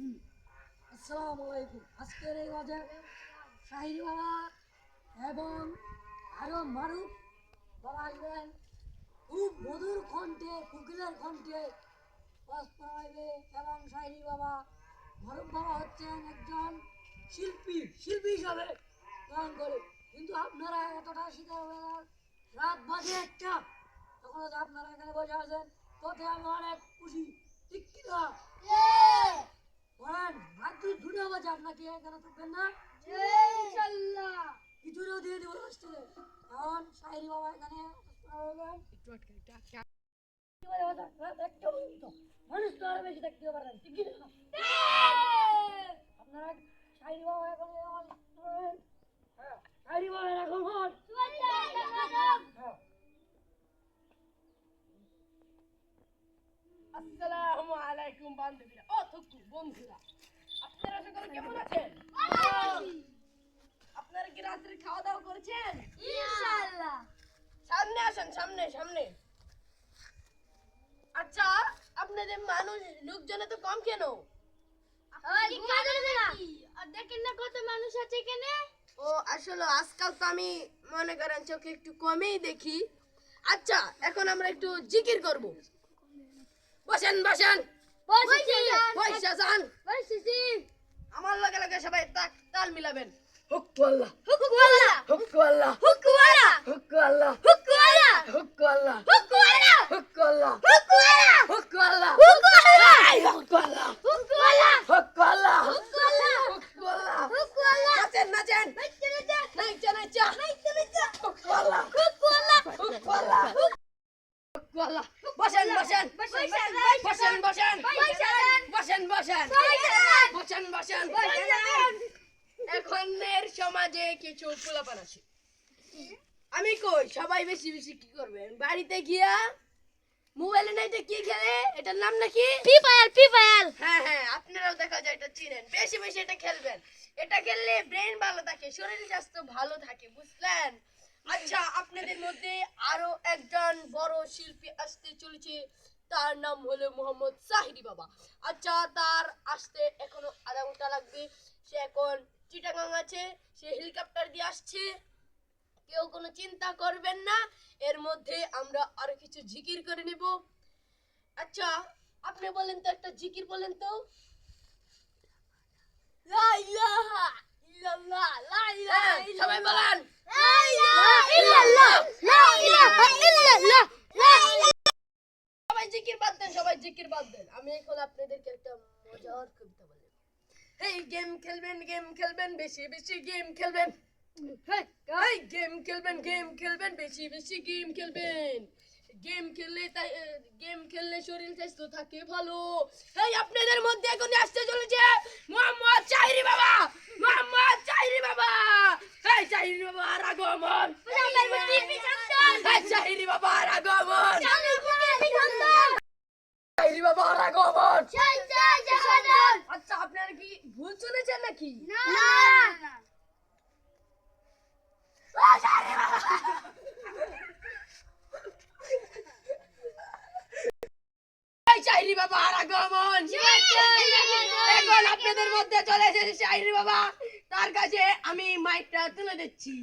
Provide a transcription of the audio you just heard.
আসসালামু আলাইকুম। আজকের এই মাঝে শাহিরি বাবা এবং আরও মারুফ বাবা আসবেন খুব মধুর কণ্ঠে, কুকিলের কণ্ঠে এবং শাহিরি বাবা মারুফ বাবা হচ্ছেন একজন শিল্পী শিল্পী হিসাবে গান করে। কিন্তু আপনারা এতটা শিকার হবে রাত বাজে একটা। তখন আপনারা এখানে বসে আছেন। তোতে আমি অনেক খুশি আপনারা কি এখানে থাকবেন না? ইনশাআল্লাহ। বন্ধুরা। আপনারা কি রাত্রে খাওয়া দাওয়া করেছেন? সামনে আসেন সামনে সামনে। আচ্ছা আপনাদের মানুষ লোকজনে তো কম কেন? দেখেন না কত মানুষ আছে এখানে। ও আসলে আজকাল তো আমি মনে করেন চোখে একটু কমই দেখি। আচ্ছা এখন আমরা একটু জিকির করব। বসেন বসেন। পয়সা যান আমার লগে লগে সবাই তাল মিলাবেন হুক্কু আল্লাহ হুক্কু আল্লাহ হুক্কু আল্লাহ হুক্কু আল্লাহ হুক্কু আল্লাহ হুক্কু আল্লাহ হুক্কু আল্লাহ হুক্কু আল্লাহ হুক্কু আল্লাহ হুক্কু আল্লাহ হুক্কু আল্লাহ নাচেন নাচেন নাইচা নাইচা হুক্কু আল্লাহ হুক্কু আল্লাহ হুক্কু আল্লাহ বসেন বসেন বসেন বসেন বসেন বসেন বসেন বসেন এখনের সমাজে কিছু পোলাপান আছে। আমি কই সবাই বেশি বেশি কি করবেন? বাড়িতে গিয়া মোবাইলে নাইতে কি খেলে? এটার নাম নাকি? হ্যাঁ হ্যাঁ আপনারাও দেখা যায় এটা চিনেন। বেশি বেশি এটা খেলবেন। এটা খেললে ব্রেন ভালো থাকে শরীর স্বাস্থ্য ভালো থাকে বুঝলেন? আচ্ছা আপনাদের মধ্যে আরও একজন বড় শিল্পী আসতে চলেছে। তার নাম হলো মোহাম্মদ সাহিরি বাবা। আচ্ছা তার আসতে এখনও আধা ঘণ্টা লাগবে। সে এখন চিটাগাং আছে, সে হেলিকপ্টার দিয়ে আসছে। কেউ কোনো চিন্তা করবেন না, এর মধ্যে আমরা আরও কিছু জিকির করে নিব। আচ্ছা আপনি বলেন তো একটা জিকির বলেন তো। জিকির বাদ দেন সবাই জিকির বাদ দেন। আমি এখন আপনাদেরকে একটা মজার কবিতা বলি। এই গেম খেলবেন গেম খেলবেন বেশি বেশি গেম খেলবেন। এই গেম খেলবেন গেম খেলবেন বেশি বেশি গেম খেলবেন। গেম খেললে তাই গেম খেললে শরীর স্বাস্থ্য থাকে ভালো। এই আপনাদের মধ্যে এখন আসতে চলেছে মোহাম্মদ চাহিরি বাবা মোহাম্মদ চাহিরি বাবা এই চাহিরি বাবা আগমন এই চাহিরি বাবা আগমন চাহিরি বাবা আগমন আচ্ছা আপনারা ভুল শুনেছেন নাকি? এই চাহিরি বাবা আগমন এখন আপনাদের মধ্যে চলে এসেছে চাহিরি বাবা। তার কাছে আমি মাইকটা তুলে দিচ্ছি।